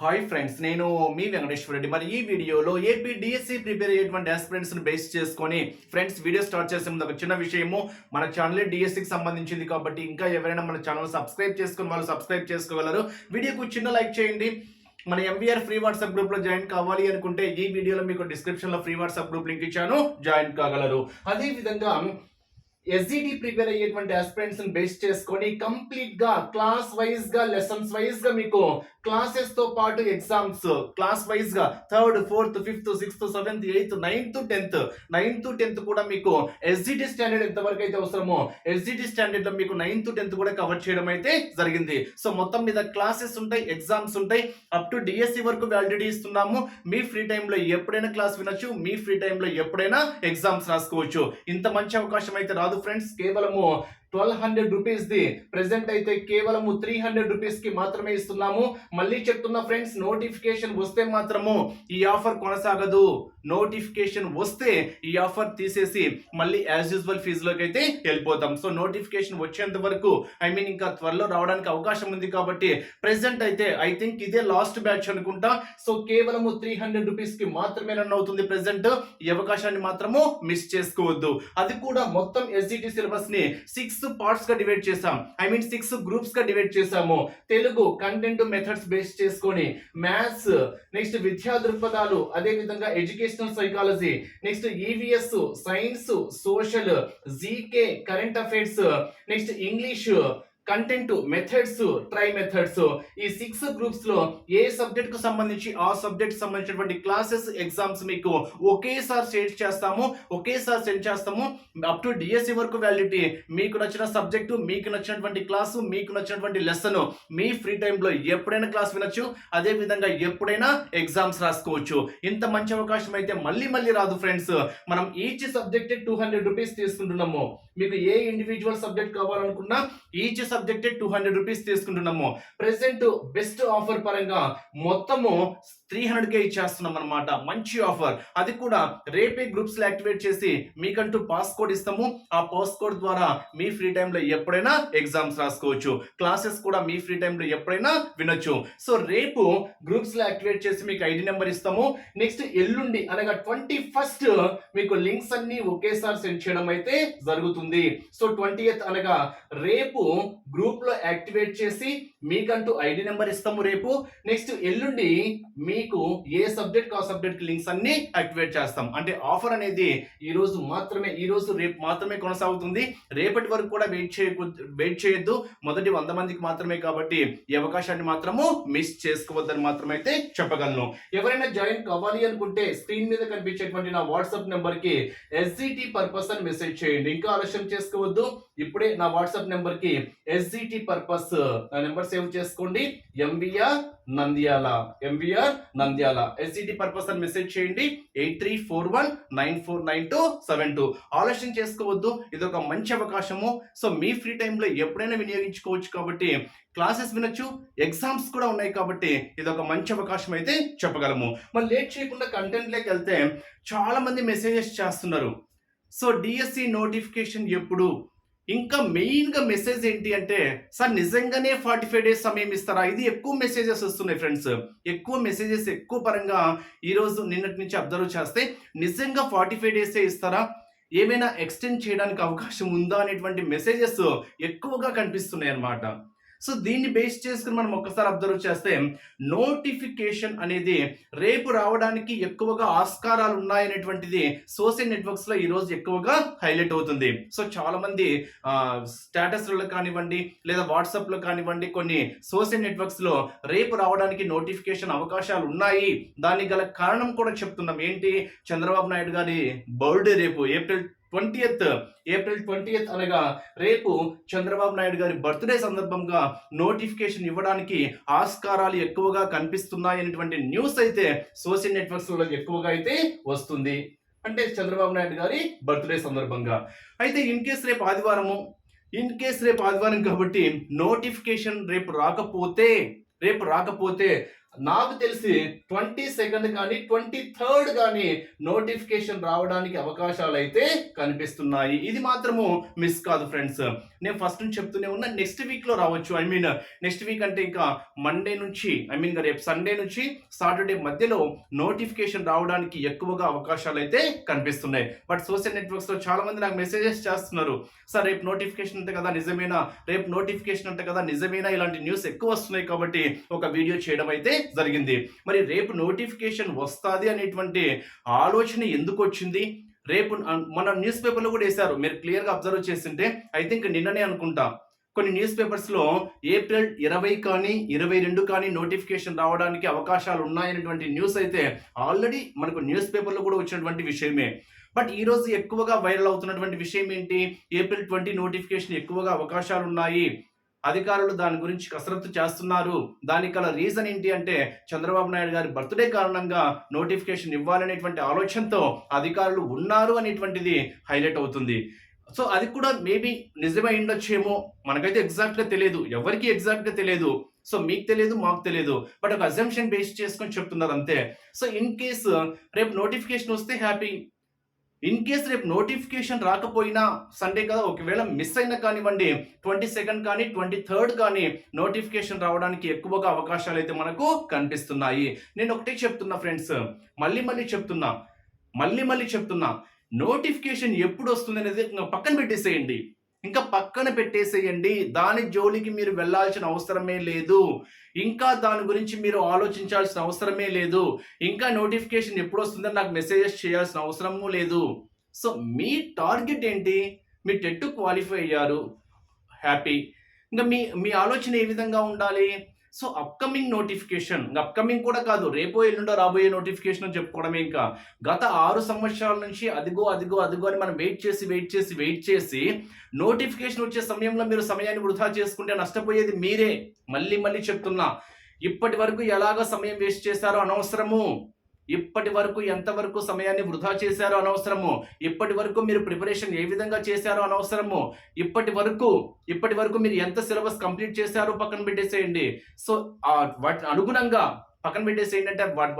Hi friends నేను మీ వెంకటేశ్వర రెడ్డి. మరి ఈ వీడియోలో ఏపీ డిఎస్సి ప్రిపేర్ అయ్యేటువంటి ఆస్పిరెంట్స్ని బేస్ చేసుకొని ఫ్రెండ్స్ వీడియో స్టార్ట్ చేసే ముందు ఒక చిన్న విషయము. మన ఛానల్ డిఎస్సికి సంబంధించింది కాబట్టి ఇంకా ఎవరైనా మన ఛానల్ సబ్స్క్రైబ్ చేసుకుని వాళ్ళు సబ్స్క్రైబ్ చేసుకోగలరు. వీడియోకు చిన్న లైక్ చేయండి. మన ఎంబీఆర్ ఫ్రీ వాట్సాప్ గ్రూప్లో జాయిన్ కావాలి అనుకుంటే ఈ వీడియోలో మీకు డిస్క్రిప్షన్లో ఫ్రీ వాట్సాప్ గ్రూప్ లింక్ ఇచ్చాను. జాయిన్ కాగలరు. అదేవిధంగా ఎస్జిటి ప్రిపేర్ అయ్యేటువంటి aspirants ని బేస్ చేసుకొని కంప్లీట్గా క్లాస్ వైజ్గా లెసన్స్ వైజ్గా మీకు క్లాసెస్తో పాటు ఎగ్జామ్స్ క్లాస్ వైజ్గా third fourth fifth sixth seventh eighth ninth tenth ninth tenth కూడా మీకు ఎస్జిటి స్టాండర్డ్ ఎంత వరకు అయితే అవసరమో ఎస్జిటి స్టాండర్డ్లో మీకు నైన్త్ టెన్త్ కూడా కవర్ చేయడం అయితే జరిగింది. సో మొత్తం మీద క్లాసెస్ ఉంటాయి ఎగ్జామ్స్ ఉంటాయి. అప్ టు డిఎస్సి వరకు వ్యాలిడిటీ ఇస్తున్నాము. మీ ఫ్రీ టైంలో ఎప్పుడైనా క్లాస్ వినొచ్చు మీ ఫ్రీ టైంలో ఎప్పుడైనా ఎగ్జామ్స్ రాసుకోవచ్చు. ఇంత మంచి అవకాశం అయితే రాదు. ఫ్రెండ్స్ కేవలము twelve hundred rupees the present అయితే కేవలము త్రీ హండ్రెడ్ రూపీస్కి మాత్రమే ఇస్తున్నాము. మళ్ళీ చెప్తున్నా ఫ్రెండ్స్ నోటిఫికేషన్ వస్తే మాత్రము ఈ ఆఫర్ కొనసాగదు. నోటిఫికేషన్ వస్తే ఈ ఆఫర్ తీసేసి మళ్ళీ యాజ్ యూజువల్ ఫీజులోకి అయితే వెళ్ళిపోతాం. సో నోటిఫికేషన్ వచ్చేంత వరకు ఐ మీన్ ఇంకా త్వరలో రావడానికి అవకాశం ఉంది కాబట్టి ప్రెసెంట్ అయితే ఐ థింక్ ఇదే లాస్ట్ బ్యాచ్ అనుకుంటా. సో కేవలము త్రీ హండ్రెడ్ రూపీస్కి మాత్రమే రన్ అవుతుంది ప్రెసెంట్ ఈ అవకాశాన్ని మాత్రము మిస్ చేసుకోవద్దు. అది కూడా మొత్తం ఎస్జిటి సిలబస్ని సిక్స్ పార్ట్స్గా డివైడ్ చేసాం ఐ మీన్ సిక్స్ గ్రూప్స్గా డివైడ్ చేసాము తెలుగు కంటెంట్ మెథడ్స్ బేస్ చేసుకొని మ్యాథ్స్ నెక్స్ట్ విద్యా దృక్పథాలు అదే విధంగా educational psychology next EVS science social GK current affairs next English content methods try methods ఈ సిక్స్ గ్రూప్స్లో ఏ సబ్జెక్ట్కు సంబంధించి ఆ సబ్జెక్ట్ సంబంధించినటువంటి క్లాసెస్ ఎగ్జామ్స్ మీకు ఒకేసారి సెండ్ చేస్తాము ఒకేసారి సెండ్ చేస్తాము. అప్ టు డిఎస్సి వరకు వ్యాలిడిటీ మీకు నచ్చిన సబ్జెక్టు మీకు నచ్చినటువంటి క్లాసు మీకు నచ్చినటువంటి లెసన్ మీ ఫ్రీ టైంలో ఎప్పుడైనా క్లాస్ వినొచ్చు. అదే విధంగా ఎప్పుడైనా ఎగ్జామ్స్ రాసుకోవచ్చు. ఇంత మంచి అవకాశం అయితే మళ్ళీ మళ్ళీ రాదు ఫ్రెండ్స్ మనం each subject two hundred rupees తీసుకుంటున్నాము. మీకు ఏ ఇండివిజువల్ సబ్జెక్ట్ కావాలనుకున్నా each subject two hundred rupees తీసుకుంటున్నాము. ప్రెసెంట్ బెస్ట్ ఆఫర్ పరంగా మొత్తము త్రీ హండ్రెడ్ కే ఇచ్చేస్తున్నాం అనమాట మంచి ఆఫర్ అది కూడా రేపే గ్రూప్స్లో యాక్టివేట్ చేసి మీకంటూ పాస్ కోడ్ ఇస్తాము. ఆ పాస్ కోడ్ ద్వారా మీ ఫ్రీ టైంలో ఎప్పుడైనా ఎగ్జామ్స్ రాసుకోవచ్చు. క్లాసెస్ కూడా మీ ఫ్రీ టైంలో ఎప్పుడైనా వినొచ్చు. సో రేపు గ్రూప్స్లో యాక్టివేట్ చేసి మీకు ఐడి నెంబర్ ఇస్తాము. నెక్స్ట్ ఎల్లుండి అనగా ట్వంటీ ఫస్ట్ మీకు లింక్స్ అన్ని ఒకేసారి సెండ్ చేయడం అయితే జరుగుతుంది. సో ట్వంటీ అనగా రేపు గ్రూప్లో యాక్టివేట్ చేసి మీకంటూ ఐడి నెంబర్ ఇస్తాము రేపు. నెక్స్ట్ ఎల్లుండి మీకు ఏ సబ్జెక్ట్ ఆ సబ్జెక్ట్ లింక్స్ అన్ని యాక్టివేట్ చేస్తాం. అంటే ఆఫర్ అనేది ఈ రోజు మాత్రమే ఈ రోజు రేపు మాత్రమే కొనసాగుతుంది. రేపటి వరకు కూడా వెయిట్ చేయకు వెయిట్ చేయొద్దు. మొదటి వంద మందికి మాత్రమే కాబట్టి ఈ అవకాశాన్ని మాత్రము మిస్ చేసుకోవద్దని మాత్రమైతే చెప్పగలను. ఎవరైనా జాయిన్ కావాలి అనుకుంటే స్క్రీన్ మీద కనిపించేటువంటి నా వాట్సాప్ నెంబర్కి ఎస్జిటి పర్పస్ అని మెసేజ్ చేయండి. ఇంకా ఆలస్యం చేసుకోవద్దు. ఇప్పుడే నా వాట్సాప్ నెంబర్కి ఎస్జిటి పర్పస్ నా నెంబర్ సేవ్ చేసుకోండి. MVR Nandyal. MVR Nandyal. SGT purpose అని మెసేజ్ చేయండి. Eight three four one nine four nine two seven two ఆలస్యం చేసుకోవద్దు. ఇది ఒక మంచి అవకాశము. సో మీ ఫ్రీ టైంలో ఎప్పుడైనా వినియోగించుకోవచ్చు కాబట్టి క్లాసెస్ వినొచ్చు ఎగ్జామ్స్ కూడా ఉన్నాయి కాబట్టి ఇది ఒక మంచి అవకాశం అయితే చెప్పగలము. మరి లేట్ చేయకుండా కంటెంట్లోకి వెళ్తే చాలా మంది మెసేజెస్ చేస్తున్నారు. సో డిఎస్సి నోటిఫికేషన్ ఎప్పుడు? ఇంకా మెయిన్గా మెసేజ్ ఏంటి అంటే సార్ నిజంగానే ఫార్టీ ఫైవ్ డేస్ సమయం ఇస్తారా? ఇది ఎక్కువ మెసేజెస్ వస్తున్నాయి ఫ్రెండ్స్ ఎక్కువ మెసేజెస్ ఎక్కువ పరంగా ఈరోజు నిన్నటి నుంచి అబ్జర్వ్ చేస్తే నిజంగా ఫార్టీ ఫైవ్ డేసే ఇస్తారా? ఏమైనా ఎక్స్టెండ్ చేయడానికి అవకాశం ఉందా? అనేటువంటి మెసేజెస్ ఎక్కువగా కనిపిస్తున్నాయి అన్నమాట సో దీన్ని బేస్ చేసుకుని మనం ఒక్కసారి అబ్జర్వ్ చేస్తే నోటిఫికేషన్ అనేది రేపు రావడానికి ఎక్కువగా ఆస్కారాలు ఉన్నాయనేటువంటిది సోషల్ నెట్వర్క్స్లో ఈరోజు ఎక్కువగా హైలైట్ అవుతుంది. సో చాలా మంది స్టేటస్లలో కానివ్వండి లేదా వాట్సాప్లో కానివ్వండి కొన్ని సోషల్ నెట్వర్క్స్లో రేపు రావడానికి నోటిఫికేషన్ అవకాశాలు ఉన్నాయి. దానికి గల కారణం కూడా చెప్తున్నాం. ఏంటి? చంద్రబాబు నాయుడు గారి బర్త్డే రేపు ఏప్రిల్ ట్వంటీయత్ ఏప్రిల్ ట్వంటీయత్ అనగా రేపు చంద్రబాబు నాయుడు గారి బర్త్డే సందర్భంగా నోటిఫికేషన్ ఇవ్వడానికి ఆస్కారాలు ఎక్కువగా కనిపిస్తున్నాయి అనేటువంటి న్యూస్ అయితే సోషల్ నెట్వర్క్స్లో ఎక్కువగా అయితే వస్తుంది. అంటే చంద్రబాబు నాయుడు గారి బర్త్డే సందర్భంగా. అయితే ఇన్ కేస్ రేపు ఆదివారము ఇన్ కేస్ రేపు ఆదివారం కాబట్టి నోటిఫికేషన్ రేపు రాకపోతే రేపు రాకపోతే నాకు తెలిసి ట్వంటీ సెకండ్ కానీ ట్వంటీ థర్డ్ కానీ నోటిఫికేషన్ రావడానికి అవకాశాలు అయితే కనిపిస్తున్నాయి. ఇది మాత్రము మిస్ కాదు ఫ్రెండ్స్ నేను ఫస్ట్ నుంచి చెప్తూనే ఉన్నా నెక్స్ట్ వీక్లో రావచ్చు. ఐ మీన్ నెక్స్ట్ వీక్ అంటే ఇంకా మండే నుంచి ఐ మీన్ రేపు సండే నుంచి సాటర్డే మధ్యలో నోటిఫికేషన్ రావడానికి ఎక్కువగా అవకాశాలు అయితే కనిపిస్తున్నాయి బట్ సోషల్ నెట్వర్క్స్లో చాలామంది చాలా మంది నాకు మెసేజెస్ చేస్తున్నారు. సార్ రేపు నోటిఫికేషన్ అంటే కదా నిజమేనా? రేపు నోటిఫికేషన్ అంటే కదా నిజమేనా? ఇలాంటి న్యూస్ ఎక్కువ వస్తున్నాయి కాబట్టి ఒక వీడియో చేయడం అయితే జరిగింది. మరి రేపు నోటిఫికేషన్ వస్తుంది అనేటువంటి ఆలోచన ఎందుకు వచ్చింది? రేపు మన న్యూస్ పేపర్లో కూడా వేశారు. మీరు క్లియర్గా అబ్జర్వ్ చేస్తుంటే ఐ థింక్ నిన్ననే అనుకుంటా. కొన్ని న్యూస్ పేపర్స్లో ఏప్రిల్ ఇరవై కానీ ఇరవై రెండు కానీ నోటిఫికేషన్ రావడానికి అవకాశాలు ఉన్నాయనేటువంటి న్యూస్ అయితే ఆల్రెడీ మనకు న్యూస్ పేపర్లో కూడా వచ్చినటువంటి విషయమే. బట్ ఈరోజు ఎక్కువగా వైరల్ అవుతున్నటువంటి విషయం ఏంటి? ఏప్రిల్ ట్వంటీ నోటిఫికేషన్ ఎక్కువగా అవకాశాలు ఉన్నాయి. అధికారులు దాని గురించి కసరత్తు చేస్తున్నారు. దానికి గల రీజన్ ఏంటి అంటే చంద్రబాబు నాయుడు గారి బర్త్డే కారణంగా నోటిఫికేషన్ ఇవ్వాలనేటువంటి ఆలోచనతో అధికారులు ఉన్నారు అనేటువంటిది హైలైట్ అవుతుంది. సో అది కూడా మేబీ నిజమై ఉండొచ్చేమో మనకైతే ఎగ్జాక్ట్గా తెలియదు. ఎవరికి ఎగ్జాక్ట్గా తెలియదు. సో మీకు తెలియదు మాకు తెలియదు. బట్ ఒక అజంప్షన్ బేస్ చేసుకొని చెప్తున్నారు అంతే. సో ఇన్ కేస్ రేపు నోటిఫికేషన్ వస్తే హ్యాపీ. ఇన్ కేస్ రేపు నోటిఫికేషన్ రాకపోయినా సండే కదా ఒకవేళ మిస్ అయినా కానివ్వండి ట్వంటీ సెకండ్ కానీ ట్వంటీ థర్డ్ కానీ నోటిఫికేషన్ రావడానికి ఎక్కువగా అవకాశాలు అయితే మనకు కనిపిస్తున్నాయి. నేను ఒకటే చెప్తున్నా ఫ్రెండ్స్ మళ్ళీ మళ్ళీ చెప్తున్నా మళ్ళీ మళ్ళీ చెప్తున్నా నోటిఫికేషన్ ఎప్పుడు వస్తుంది అనేది పక్కన పెట్టేసేయండి. ఇంకా పక్కన పెట్టేసేయండి. దాని జోలికి మీరు వెళ్ళాల్సిన అవసరమే లేదు. ఇంకా దాని గురించి మీరు ఆలోచించాల్సిన అవసరమే లేదు. ఇంకా నోటిఫికేషన్ ఎప్పుడు వస్తుందని నాకు మెసేజెస్ చేయాల్సిన అవసరము లేదు. సో మీ టార్గెట్ ఏంటి? మీ టెట్ క్వాలిఫై అయ్యారు. హ్యాపీ. ఇంకా మీ మీ ఆలోచన ఏ విధంగా ఉండాలి? సో అప్కమింగ్ నోటిఫికేషన్ అప్కమింగ్ కూడా కాదు రేపో ఎల్లుండో రాబోయే నోటిఫికేషన్ అని ఇంకా. గత ఆరు సంవత్సరాల నుంచి అదిగో అదిగో అదిగో అని మనం వెయిట్ చేసి వెయిట్ చేసి వెయిట్ చేసి నోటిఫికేషన్ వచ్చే సమయంలో మీరు సమయాన్ని వృధా చేసుకుంటే నష్టపోయేది మీరే. మళ్ళీ మళ్ళీ చెప్తున్నా ఇప్పటి వరకు ఎలాగ సమయం వేస్ట్ చేశారో అనవసరము. ఇప్పటి వరకు ఎంతవరకు సమయాన్ని వృధా చేశారో అనవసరము. ఇప్పటి వరకు మీరు ప్రిపరేషన్ ఏ విధంగా చేశారో అనవసరము. ఇప్పటి వరకు ఇప్పటి వరకు మీరు ఎంత సిలబస్ కంప్లీట్ చేశారో పక్కన పెట్టేసేయండి. సో వాటి అనుగుణంగా పక్కన పెట్టేసేయండి అంటే వాటి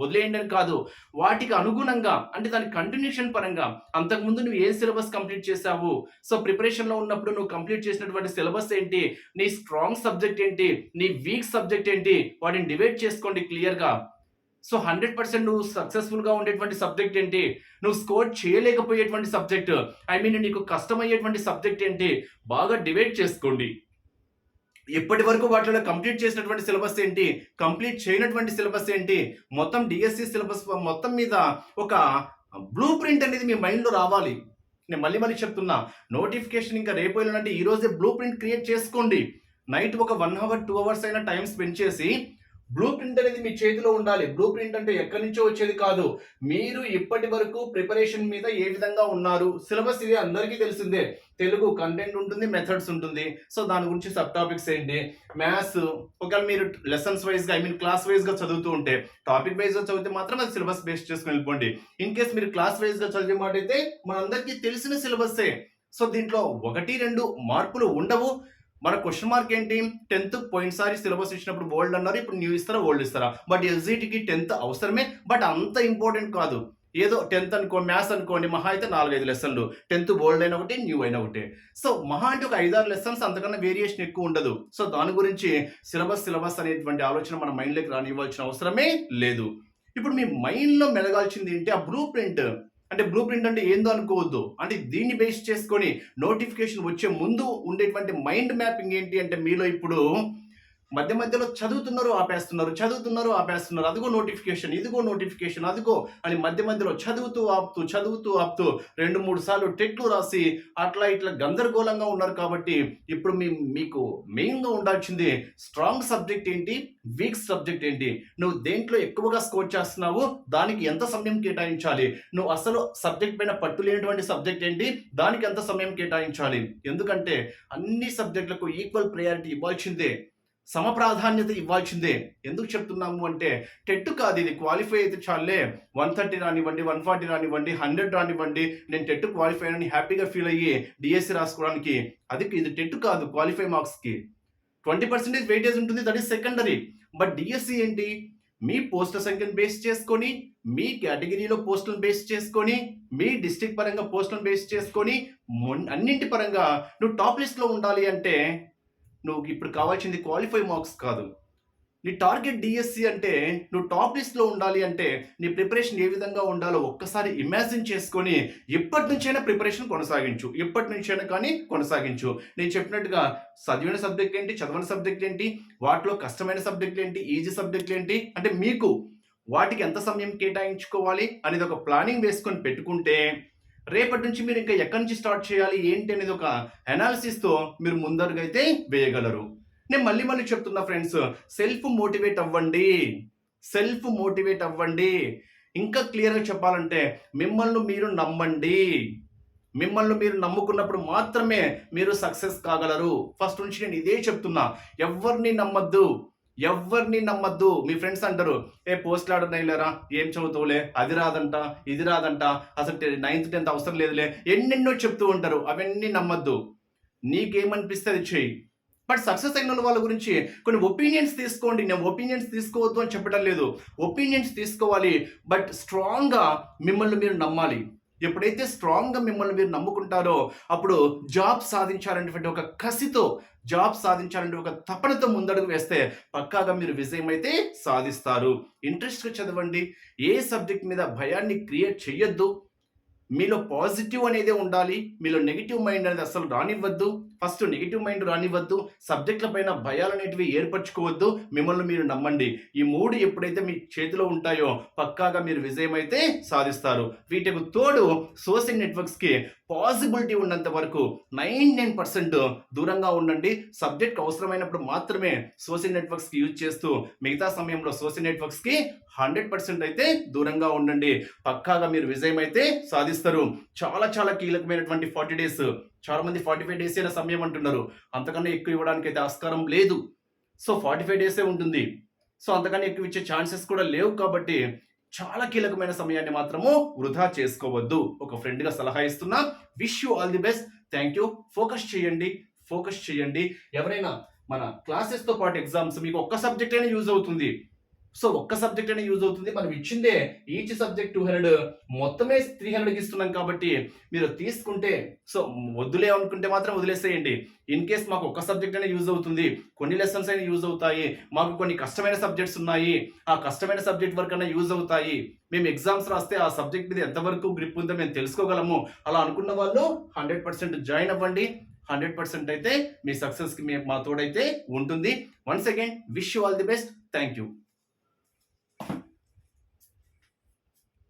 వదిలేయండి అని కాదు. వాటికి అనుగుణంగా అంటే దాని కంటిన్యూషన్ పరంగా అంతకుముందు నువ్వు ఏ సిలబస్ కంప్లీట్ చేసావు సో ప్రిపరేషన్లో ఉన్నప్పుడు నువ్వు కంప్లీట్ చేసినటువంటి సిలబస్ ఏంటి? నీ స్ట్రాంగ్ సబ్జెక్ట్ ఏంటి? నీ వీక్ సబ్జెక్ట్ ఏంటి? వాటిని డివైడ్ చేసుకోండి క్లియర్గా. సో హండ్రెడ్ పర్సెంట్ నువ్వు సక్సెస్ఫుల్గా ఉండేటువంటి సబ్జెక్ట్ ఏంటి? నువ్వు స్కోర్ చేయలేకపోయేటువంటి సబ్జెక్ట్ ఐ మీన్ నీకు కష్టమయ్యేటువంటి సబ్జెక్ట్ ఏంటి? బాగా డివైడ్ చేసుకోండి. ఇప్పటి వరకు వాటిలో కంప్లీట్ చేసినటువంటి సిలబస్ ఏంటి? కంప్లీట్ చేయనటువంటి సిలబస్ ఏంటి? మొత్తం డిఎస్సి సిలబస్ మొత్తం మీద ఒక బ్లూ ప్రింట్ అనేది మీ మైండ్లో రావాలి. నేను మళ్ళీ మళ్ళీ చెప్తున్నా నోటిఫికేషన్ ఇంకా రేపు వెళ్ళాలంటే ఈ రోజే బ్లూ ప్రింట్ క్రియేట్ చేసుకోండి. నైట్ ఒక వన్ అవర్ టూ అవర్స్ అయినా టైం స్పెండ్ చేసి బ్లూ ప్రింట్ అనేది మీ చేతిలో ఉండాలి. బ్లూ ప్రింట్ అంటే ఎక్కడి నుంచో వచ్చేది కాదు. మీరు ఇప్పటి వరకు ప్రిపరేషన్ మీద ఏ విధంగా ఉన్నారు? సిలబస్ ఇది అందరికీ తెలిసిందే. తెలుగు కంటెంట్ ఉంటుంది మెథడ్స్ ఉంటుంది. సో దాని గురించి సబ్ టాపిక్స్ ఏంటి? మ్యాథ్స్ ఒకవేళ మీరు లెసన్స్ వైజ్గా ఐ మీన్ క్లాస్ వైజ్గా చదువుతూ ఉంటే టాపిక్ వైజ్గా చదివితే మాత్రం అది సిలబస్ బేస్ చేసుకుని వెళ్ళిపోండి. ఇన్ కేస్ మీరు క్లాస్ వైజ్గా చదివే మాట అయితే మనందరికీ తెలిసిన సిలబస్సే సో దీంట్లో ఒకటి రెండు మార్పులు ఉండవు. మన క్వశ్చన్ మార్క్ ఏంటి? టెన్త్ పోయినసారి సిలబస్ ఇచ్చినప్పుడు ఓల్డ్ అన్నారు ఇప్పుడు న్యూ ఇస్తారా ఓల్డ్ ఇస్తారా? బట్ ఎస్జిటికి టెన్త్ అవసరమే బట్ అంత ఇంపార్టెంట్ కాదు. ఏదో టెన్త్ అనుకో మ్యాథ్స్ అనుకోండి మహా అయితే నాలుగైదు లెసన్లు టెన్త్ ఓల్డ్ అయిన ఒకటి న్యూ అయిన ఒకటి. సో మహా అంటే ఒక ఐదారు లెసన్స్ అంతకన్నా వేరియేషన్ ఎక్కువ ఉండదు. సో దాని గురించి సిలబస్ సిలబస్ అనేటువంటి ఆలోచన మన మైండ్లోకి రానివ్వాల్సిన అవసరమే లేదు. ఇప్పుడు మీ మైండ్లో మెలగాల్సింది ఏంటి? ఆ బ్లూ ప్రింట్ అంటే బ్లూ ప్రింట్ అంటే ఏందో అనుకోవద్దు. అంటే దీన్ని బేస్ చేసుకొని నోటిఫికేషన్ వచ్చే ముందు ఉండేటువంటి మైండ్ మ్యాపింగ్ ఏంటి అంటే మీలో ఇప్పుడు మధ్య మధ్యలో చదువుతున్నారు ఆపేస్తున్నారు చదువుతున్నారు ఆపేస్తున్నారు. అదిగో నోటిఫికేషన్ ఇదిగో నోటిఫికేషన్ అదిగో అని మధ్య మధ్యలో చదువుతూ ఆపుతూ చదువుతూ ఆపుతూ రెండు మూడు సార్లు టెట్లు రాసి అట్లా ఇట్లా గందరగోళంగా ఉన్నారు కాబట్టి ఇప్పుడు మీ మీకు మెయిన్గా ఉండాల్సింది స్ట్రాంగ్ సబ్జెక్ట్ ఏంటి వీక్ సబ్జెక్ట్ ఏంటి? నువ్వు దేంట్లో ఎక్కువగా స్కోర్ చేస్తున్నావు దానికి ఎంత సమయం కేటాయించాలి? నువ్వు అసలు సబ్జెక్ట్ పైన పట్టు లేనటువంటి సబ్జెక్ట్ ఏంటి దానికి ఎంత సమయం కేటాయించాలి? ఎందుకంటే అన్ని సబ్జెక్టులకు ఈక్వల్ ప్రయారిటీ ఇవ్వాల్సిందే. సమ ప్రాధాన్యత ఇవ్వాల్సిందే. ఎందుకు చెప్తున్నాము అంటే టెట్ కాదు ఇది. క్వాలిఫై అయితే చాలే. వన్ థర్టీ రానివ్వండి వన్ ఫార్టీ రానివ్వండి హండ్రెడ్ రానివ్వండి. నేను టెట్ క్వాలిఫై అని హ్యాపీగా ఫీల్ అయ్యి డిఎస్సి రాసుకోవడానికి. అది ఇది టెట్ కాదు క్వాలిఫై మార్క్స్కి. ట్వంటీ పర్సెంటేజ్ వెయిటేజ్ ఉంటుంది that is secondary but DSC ఏంటి? మీ పోస్టుల సంఖ్యను బేస్ చేసుకొని మీ కేటగిరీలో పోస్టులను బేస్ చేసుకొని మీ డిస్టిక్ పరంగా పోస్టులను బేస్ చేసుకొని అన్నింటి పరంగా నువ్వు టాప్ లిస్ట్లో ఉండాలి అంటే నువ్వు ఇప్పుడు కావాల్సింది క్వాలిఫై మార్క్స్ కాదు. నీ టార్గెట్ డిఎస్సి అంటే నువ్వు టాప్ లిస్ట్లో ఉండాలి అంటే నీ ప్రిపరేషన్ ఏ విధంగా ఉండాలో ఒక్కసారి ఇమాజిన్ చేసుకొని ఎప్పటి నుంచైనా ప్రిపరేషన్ కొనసాగించు. ఎప్పటి నుంచైనా కానీ కొనసాగించు. నేను చెప్పినట్టుగా చదివిన సబ్జెక్ట్ ఏంటి చదవని సబ్జెక్ట్ ఏంటి వాటిలో కష్టమైన సబ్జెక్టులు ఏంటి ఈజీ సబ్జెక్టులు ఏంటి అంటే మీకు వాటికి ఎంత సమయం కేటాయించుకోవాలి అనేది ఒక ప్లానింగ్ వేసుకొని పెట్టుకుంటే రేపటి నుంచి మీరు ఇంకా ఎక్కడి నుంచి స్టార్ట్ చేయాలి? ఏంటి అనేది ఒక అనాలిసిస్తో మీరు ముందరుగైతే వేయగలరు. నేను మళ్ళీ మళ్ళీ చెప్తున్నా ఫ్రెండ్స్ సెల్ఫ్ మోటివేట్ అవ్వండి. సెల్ఫ్ మోటివేట్ అవ్వండి. ఇంకా క్లియర్గా చెప్పాలంటే మిమ్మల్ని మీరు నమ్మండి. మిమ్మల్ని మీరు నమ్ముకున్నప్పుడు మాత్రమే మీరు సక్సెస్ కాగలరు. ఫస్ట్ నుంచి నేను ఇదే చెప్తున్నా. ఎవరిని నమ్మద్దు. ఎవరిని నమ్మద్దు? మీ ఫ్రెండ్స్ అంటారు ఏ పోస్ట్ ఆర్డర్ ఏం చదువుతావులే? అది రాదంట ఇది రాదంట అసలు నైన్త్ టెన్త్ అవసరం లేదులే ఎన్నెన్నో చెప్తూ ఉంటారు. అవన్నీ నమ్మద్దు. నీకేమనిపిస్తే అది చెయ్యి. బట్ సక్సెస్ అయిన వాళ్ళ గురించి కొన్ని ఒపీనియన్స్ తీసుకోండి. నేను ఒపీనియన్స్ తీసుకోవద్దు అని చెప్పడం లేదు. ఒపీనియన్స్ తీసుకోవాలి. బట్ స్ట్రాంగ్గా మిమ్మల్ని మీరు నమ్మాలి. ఎప్పుడైతే స్ట్రాంగ్గా మిమ్మల్ని మీరు నమ్ముకుంటారో అప్పుడు జాబ్ సాధించాలనేటువంటి ఒక కసితో జాబ్ సాధించాలంటే ఒక తపనతో ముందడుగు వేస్తే పక్కాగా మీరు విజయం అయితే సాధిస్తారు. ఇంట్రెస్ట్గా చదవండి. ఏ సబ్జెక్ట్ మీద భయాన్ని క్రియేట్ చేయొద్దు మీలో పాజిటివ్ అనేది ఉండాలి. మీలో నెగిటివ్ మైండ్ అనేది అసలు రానివ్వద్దు. ఫస్ట్ నెగిటివ్ మైండ్ రానివ్వద్దు సబ్జెక్ట్ల పైన భయాలు అనేటివి ఏర్పరచుకోవద్దు మిమ్మల్ని మీరు నమ్మండి. ఈ మూడు ఎప్పుడైతే మీ చేతిలో ఉంటాయో పక్కాగా మీరు విజయం అయితే సాధిస్తారు. వీటికి తోడు సోషల్ నెట్వర్క్స్కి పాసిబిలిటీ ఉన్నంత వరకు నైన్ నైన్ పర్సెంట్ దూరంగా ఉండండి. సబ్జెక్ట్ అవసరమైనప్పుడు మాత్రమే సోషల్ నెట్వర్క్స్కి యూజ్ చేస్తూ మిగతా సమయంలో సోషల్ నెట్వర్క్స్కి హండ్రెడ్ పర్సెంట్ అయితే దూరంగా ఉండండి. పక్కాగా మీరు విజయం అయితే సాధిస్తారు. చాలా చాలా కీలకమైనటువంటి ఫార్టీ డేస్ చాలా మంది ఫార్టీ ఫైవ్ డేస్ అయినా సమయం అంటున్నారు. అంతకన్నా ఎక్కువ ఇవ్వడానికి అయితే ఆస్కారం లేదు. సో ఫార్టీ ఫైవ్ డేసే ఉంటుంది. సో అంతకన్నా ఎక్కువ ఇచ్చే ఛాన్సెస్ కూడా లేవు కాబట్టి చాలా కీలకమైన సమయాన్ని మాత్రము వృధా చేసుకోవద్దు. ఒక ఫ్రెండ్గా సలహా ఇస్తున్నా. Wish you all the best thank you focus చేయండి. ఫోకస్ చేయండి. ఎవరైనా మన క్లాసెస్తో పాటు ఎగ్జామ్స్ మీకు ఒక్క సబ్జెక్ట్ అయినా యూజ్ అవుతుంది. సో ఒక్క సబ్జెక్ట్ అయినా యూజ్ అవుతుంది. మనం ఇచ్చిందే ఈచ్ సబ్జెక్ట్ టూ హండ్రెడ్ మొత్తమే త్రీ హండ్రెడ్కి ఇస్తున్నాం కాబట్టి మీరు తీసుకుంటే సో వద్దులే అనుకుంటే మాత్రం వదిలేసేయండి. ఇన్ కేస్ మాకు ఒక్క సబ్జెక్ట్ అయినా యూజ్ అవుతుంది కొన్ని లెసన్స్ అయినా యూజ్ అవుతాయి మాకు కొన్ని కష్టమైన సబ్జెక్ట్స్ ఉన్నాయి ఆ కష్టమైన సబ్జెక్ట్ వరకు అయినా యూజ్ అవుతాయి. మేము ఎగ్జామ్స్ రాస్తే ఆ సబ్జెక్ట్ మీద ఎంతవరకు గ్రిప్ ఉందో మేము తెలుసుకోగలము. అలా అనుకున్న వాళ్ళు హండ్రెడ్ పర్సెంట్ జాయిన్ అవ్వండి. హండ్రెడ్ పర్సెంట్ అయితే మీ సక్సెస్కి మీ మా తోడైతే ఉంటుంది. Once again wish you all the best. Thank you.